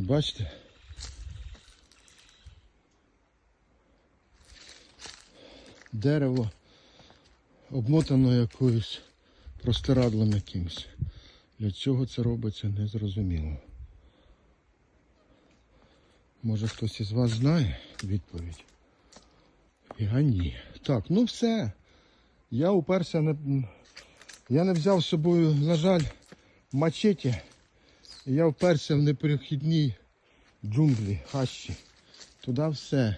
Бачите? Дерево обмотано якоюсь простирадлом якимось. Для чого це робиться, не зрозуміло. Може хтось із вас знає відповідь? Я ні. Так, ну все. Я уперся не. Я не взяв з собою, на жаль, мачеті. Я вперся в неперехідній джунглі, хащі. Туди все.